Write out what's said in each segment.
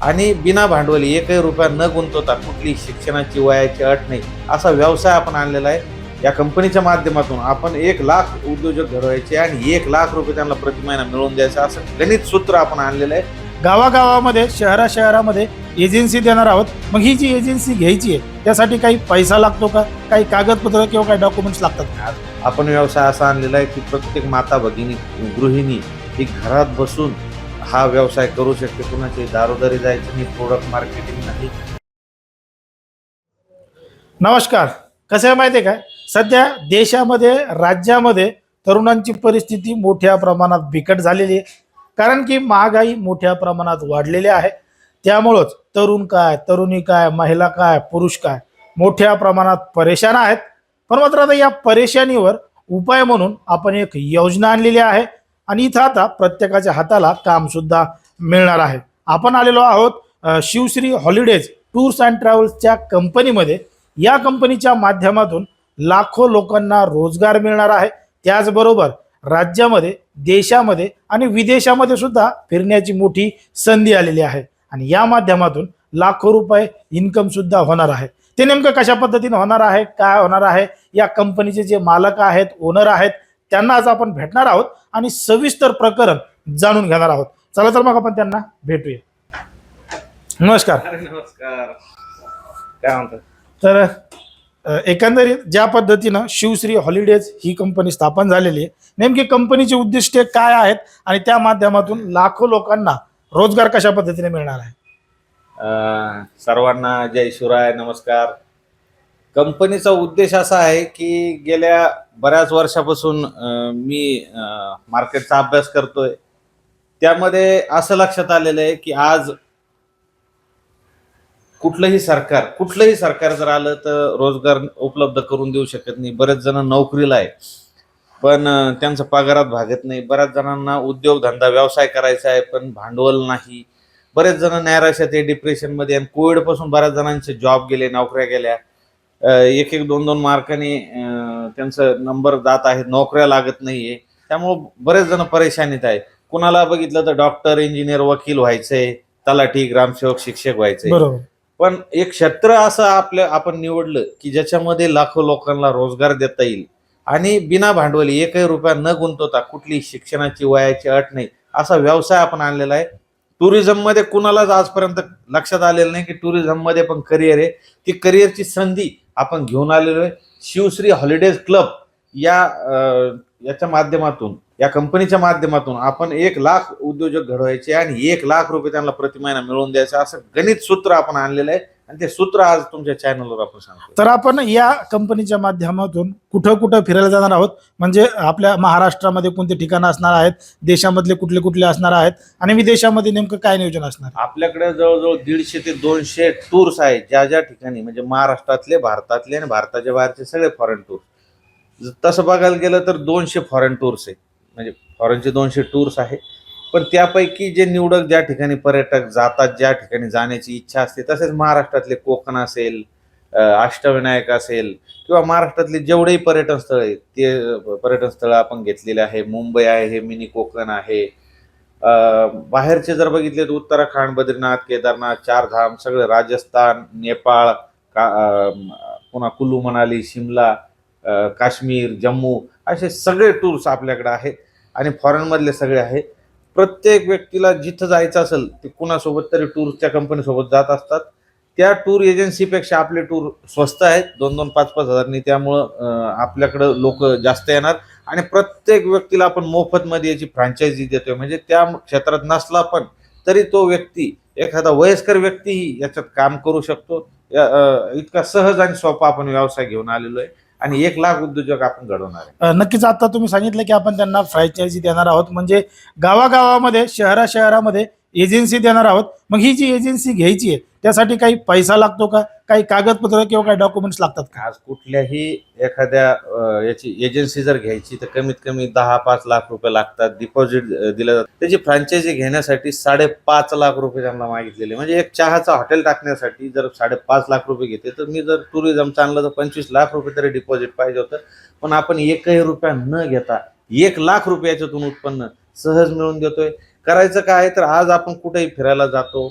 आणि बिना भांडवली एकही रुपया न गुंतवता कुठली शिक्षणाची वयाची अट नाही. असा व्यवसाय आपण आणलेला आहे. या कंपनीच्या माध्यमातून आपण एक लाख उद्योजक घडवायचे आणि एक लाख रुपये त्यांना प्रति महिना मिळवून द्यायचं असं गणित सूत्र आपण आणलेलं आहे. गावागावामध्ये शहरा शहरामध्ये एजन्सी देणार आहोत. मग ही जी एजन्सी घ्यायची आहे त्यासाठी काही पैसा लागतो का? काही कागदपत्र किंवा काही डॉक्युमेंट्स लागतात का? आपण व्यवसाय असा आणलेला आहे की प्रत्येक माता भगिनी गृहिणी ही घरात बसून हा व्यवसाय करू शकते कुणाची दारोदारी जायचं नाही प्रोडक्ट मार्केटिंग नाही. नमस्कार कसं आहे माहिती आहे काय सध्या देशामध्ये राज्यामध्ये तरुणांची परिस्थिती मोठ्या प्रमाणात बिकट झालेली आहे. कारण की महागाई मोठ्या प्रमाणात वाढलेली आहे. त्यामुळंच तरुण काय तरुणी काय महिला काय पुरुष काय मोठ्या प्रमाणात परेशान आहेत. पण मात्र आता या परेशानीवर उपाय म्हणून आपण एक योजना आणलेली आहे. आणि इथं आता प्रत्येकाच्या हाताला काम सुद्धा मिळणार आहे. आपण आलेलो आहोत शिवश्री हॉलिडेज टूर्स अँड ट्रॅव्हल्सच्या कंपनीमध्ये. या कंपनीच्या माध्यमातून लाखो लोकांना रोजगार मिळणार आहे. त्याचबरोबर राज्यामध्ये देशामध्ये आणि विदेशामध्ये सुद्धा फिरण्याची मोठी संधी आलेली आहे. आणि या माध्यमातून लाखो रुपये इन्कम सुद्धा होणार आहे. ते नेमकं कशा पद्धतीने होणार आहे काय होणार आहे? या कंपनीचे जे मालक आहेत ओनर आहेत त्यांना आज आपण भेटणार आहोत आणि सविस्तर प्रकरण जाणून घेणार आहोत. चला तर मग आपण त्यांना भेटूया. नमस्कार. नमस्कार. काय म्हणतात तर अ, एकंदरीत ज्या पद्धतीनं शिवश्री हॉलिडेज ही कंपनी स्थापन झालेली आहे नेमकी कंपनीची उद्दिष्टे काय आहेत आणि त्या माध्यमातून लाखो लोकांना रोजगार कशा पद्धतीने मिळणार आहे? अं, सर्वांना जय शिवराय नमस्कार. कंपनीचा उद्देश असा आहे की गेल्या बऱ्याच वर्षापासून मी मार्केटचा अभ्यास करतोय. त्यामध्ये असं लक्षात आलेलं आहे की आज कुठलंही सरकार कुठलंही सरकार जर आलं तर रोजगार उपलब्ध करून देऊ शकत नाही. बरेच जण नोकरीला आहे पण अं, त्यांचं पगारात भागत नाही. बऱ्याच जणांना उद्योगधंदा व्यवसाय करायचा आहे पण भांडवल नाही. बरेच जण नैराश्यात आहे डिप्रेशनमध्ये आणि कोविडपासून बऱ्याच जणांचे जॉब गेले नोकऱ्या गेल्या. एक एक दोन दोन मार्काने त्यांचं नंबर जात आहेत नोकऱ्या लागत नाहीये. त्यामुळं बरेच जण परेशानीत आहे कुणाला बघितलं तर डॉक्टर इंजिनियर वकील व्हायचंय तलाठी ग्रामसेवक शिक्षक व्हायचंय. पण एक क्षेत्र असं आपलं आपण निवडलं की ज्याच्यामध्ये लाखो लोकांना रोजगार देता येईल. आणि बिना भांडवली एकही रुपया न गुंतवता कुठली शिक्षणाची वयाची अट नाही. असा व्यवसाय आपण आणलेला आहे. टुरिझममध्ये कुणालाच आजपर्यंत लक्षात आलेलं नाही की टुरिझममध्ये पण करिअर आहे. ती करिअरची संधी आपण घेऊन आलेलो आहे. शिवश्री हॉलिडेज क्लब या याच्या माध्यमातून या कंपनीच्या माध्यमातून आपण एक लाख उद्योजक घडवायचे आणि एक लाख रुपये त्यांना प्रति महिना मिळवून द्यायचं असं गणित सूत्र आपण आणलेलं आहे. आणि ते सूत्र आज तुमच्या चॅनलवर आपण सांगतो तर आपण या कंपनीच्या माध्यमातून कुठं कुठं फिरायला जाणार आहोत? म्हणजे आपल्या महाराष्ट्रामध्ये कोणते ठिकाणं असणार आहेत? देशामधले कुठले कुठले असणार आहेत? आणि विदेशामध्ये नेमकं काय नियोजन असणार? आपल्याकडे जवळजवळ दीडशे ते दोनशे टूर्स आहेत ज्या ज्या ठिकाणी म्हणजे महाराष्ट्रातले भारतातले आणि भारताच्या बाहेरचे सगळे फॉरेन टूर्स तसं बघायला गेलं तर दोनशे फॉरेन टूर्स आहे. म्हणजे फॉरेनचे दोनशे टूर्स आहे. पण त्यापैकी जे निवडक ज्या ठिकाणी पर्यटक जातात ज्या ठिकाणी जाण्याची इच्छा असते तसेच महाराष्ट्रातले कोकण असेल अष्टविनायक असेल किंवा महाराष्ट्रातले जेवढेही पर्यटन स्थळ आहेत ते पर्यटन स्थळं आपण घेतलेले आहे. मुंबई आहे हे मिनी कोकण आहे. बाहेरचे जर बघितले तर उत्तराखंड बद्रीनाथ केदारनाथ चारधाम सगळं राजस्थान नेपाळ का पुन्हा कुल्लू मनाली शिमला काश्मीर जम्मू असे सगळे टूर्स आपल्याकडे आहेत आणि फॉरेनमधले सगळे आहेत. प्रत्येक व्यक्तीला जिथं जायचं असेल ते कुणासोबत तरी टूरच्या कंपनीसोबत जात असतात. त्या टूर एजन्सीपेक्षा आपले टूर स्वस्त आहेत. दोन दोन पाच पाच हजारनी त्यामुळं आपल्याकडं लोक जास्त येणार. आणि प्रत्येक व्यक्तीला आपण मोफतमध्ये याची फ्रँचायझी देतोय. म्हणजे त्या क्षेत्रात नसला पण तरी तो व्यक्ती एखादा वयस्कर व्यक्तीही याच्यात काम करू शकतो. या, इतका सहज आणि सोपा आपण व्यवसाय घेऊन आलेलो आहे. आणि एक लाख उद्योजक आपण घडवणार आहे. नक्कीच आता तुम्ही सांगितलं की आपण त्यांना फ्रँचायझी देणार आहोत. म्हणजे गावागावामध्ये शहरा शहरामध्ये एजन्सी देणार आहोत. मग ही जी एजन्सी घ्यायची आहे त्यासाठी काही पैसा लागतो का? काही कागदपत्र किंवा काही डॉक्युमेंट्स लागतात का? आज कुठल्याही एखाद्या याची एजन्सी जर घ्यायची तर कमीत कमी दहा पाच लाख रुपये लागतात. डिपॉझिट दिलं जातं. त्याची फ्रँचायझी घेण्यासाठी साडेपाच लाख रुपये त्यांना मागितलेले. म्हणजे एक चहाचा हॉटेल टाकण्यासाठी जर साडेपाच लाख रुपये घेते तर मी जर टुरिझमचं आणलं तर पंचवीस लाख रुपये तरी डिपॉझिट पाहिजे होतं. पण आपण एकही रुपया न घेता एक लाख रुपयाच्यातून उत्पन्न सहज मिळवून देतोय. करायचं काय तर आज आपण कुठेही फिरायला जातो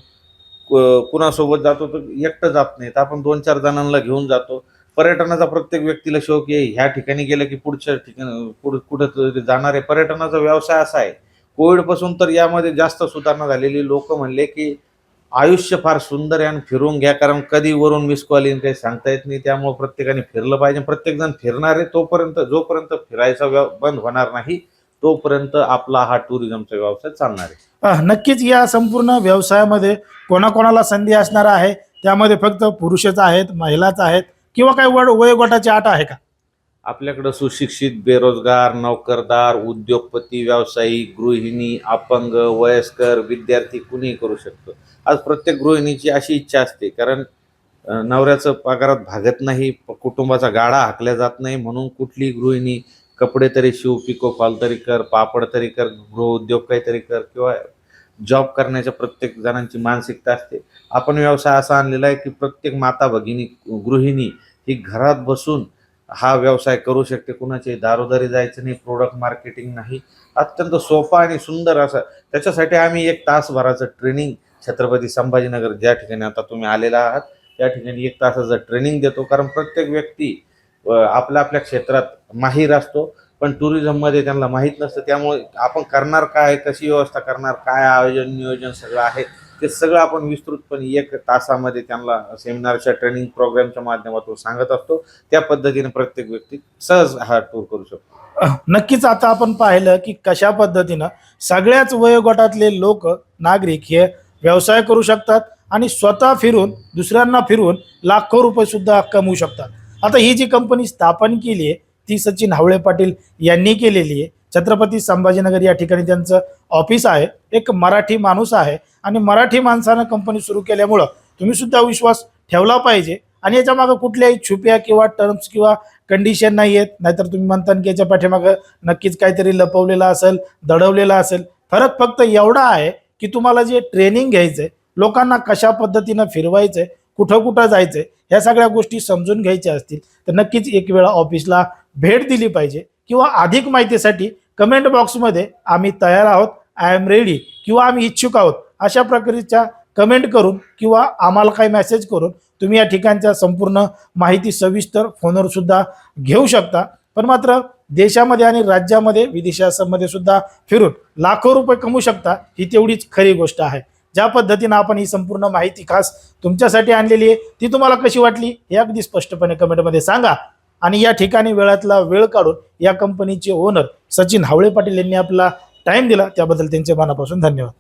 कुणासोबत जातो तर एकटं जात नाही. तर आपण दोन चार जणांना घेऊन जातो. पर्यटनाचा प्रत्येक व्यक्तीला शौक आहे ह्या ठिकाणी गेलं की पुढच्या ठिकाणी पुढ कुठं जाणार. आहे पर्यटनाचा व्यवसाय असा आहे. कोविडपासून तर यामध्ये जास्त सुधारणा झालेली लोक म्हणले की आयुष्य फार सुंदर आहे आणि फिरून घ्या कारण कधी वरून मिस कॉल येईन काही सांगता येत नाही. त्यामुळे प्रत्येकाने फिरलं पाहिजे. प्रत्येकजण फिरणार आहे तोपर्यंत जोपर्यंत फिरायचा व्यव बंद होणार नाही तोपर्यंत आपला हा टुरिझमचा व्यवसाय चालणार आहे. नक्कीच या संपूर्ण व्यवसायामध्ये कोणाकोणाला संधी असणार आहे त्यामध्ये फक्त पुरुषच आहेत महिलाच आहेत किंवा काही वड वयोगटाची आट आहे का? आपल्याकडं सुशिक्षित बेरोजगार नोकरदार उद्योगपती व्यावसायिक गृहिणी अपंग वयस्कर विद्यार्थी कुणीही करू शकतो. आज प्रत्येक गृहिणीची अशी इच्छा असते कारण नवऱ्याचं पगारात भागत नाही कुटुंबाचा गाडा हाकल्या जात नाही म्हणून कुठली गृहिणी कपडे तरी शिव पिको फॉल तरी कर पापड तरी कर गृहउद्योग काहीतरी कर किंवा जॉब करण्याच्या प्रत्येक जणांची मानसिकता असते. आपण व्यवसाय असा आणलेला आहे की प्रत्येक माता भगिनी गृहिणी ही घरात बसून हा व्यवसाय करू शकते. कुणाची दारोदारी जायचं नाही प्रोडक्ट मार्केटिंग नाही. अत्यंत सोपा आणि सुंदर असा. त्याच्यासाठी आम्ही एक तासभराचं ट्रेनिंग छत्रपती संभाजीनगर ज्या ठिकाणी आता तुम्ही आलेला आहात त्या ठिकाणी एक तासाचं ट्रेनिंग देतो. कारण प्रत्येक व्यक्ती आपल्या आपल्या क्षेत्रात माहीर असतो. पण टुरिझममध्ये त्यांना माहीत नसतं. त्यामुळे आपण करणार काय कशी व्यवस्था करणार काय आयोजन नियोजन सगळं आहे ते सगळं आपण विस्तृतपणे एक तासामध्ये त्यांना सेमिनारच्या ट्रेनिंग प्रोग्रामच्या माध्यमातून सांगत असतो. त्या पद्धतीने प्रत्येक व्यक्ती सहज हा टूर करू शकतो. नक्कीच आता आपण पाहिलं की कशा पद्धतीनं सगळ्याच वयोगटातले लोक नागरिक हे व्यवसाय करू शकतात आणि स्वतः फिरून दुसऱ्यांना फिरून लाखो रुपये सुद्धा कमवू शकतात. आता ही जी कंपनी स्थापन केली आहे ती सचिन हावळे पाटील यांनी केलेली आहे. छत्रपती संभाजीनगर या ठिकाणी त्यांचं ऑफिस आहे. एक मराठी माणूस आहे आणि मराठी माणसानं कंपनी सुरू केल्यामुळं तुम्ही सुद्धा विश्वास ठेवला पाहिजे. आणि याच्या मागं कुठल्याही छुप्या किंवा टर्म्स किंवा कंडिशन नाही आहेत. नाहीतर तुम्ही म्हणता की याच्या पाठीमागं नक्कीच काहीतरी लपवलेलं असेल दडवलेलं असेल. फरक फक्त एवढा आहे की तुम्हाला जे ट्रेनिंग घ्यायचं आहे लोकांना कशा पद्धतीनं फिरवायचं आहे कुठं कुठं जायचंय ह्या सगळ्या गोष्टी समजून घ्यायच्या असतील तर नक्कीच एक वेळा ऑफिसला भेट दिली पाहिजे. किंवा अधिक माहितीसाठी कमेंट बॉक्समध्ये आम्ही तयार आहोत आय एम रेडी किंवा आम्ही इच्छुक आहोत अशा प्रकारच्या कमेंट करून किंवा आम्हाला काही मेसेज करून तुम्ही या ठिकाणच्या संपूर्ण माहिती सविस्तर फोनवर सुद्धा घेऊ शकता. पण मात्र देशामध्ये आणि राज्यामध्ये विदेशामध्ये सुद्धा फिरून लाखो रुपये कमवू शकता ही तेवढीच खरी गोष्ट आहे. ज्या पद्धतीनं आपण ही संपूर्ण माहिती खास तुमच्यासाठी आणलेली आहे ती तुम्हाला कशी वाटली हे अगदी स्पष्टपणे कमेंटमध्ये सांगा. आणि या ठिकाणी वेळातला वेळ काढून या कंपनीचे ओनर सचिन हावळे पाटील यांनी आपला टाईम दिला त्याबद्दल त्यांचे मनापासून धन्यवाद.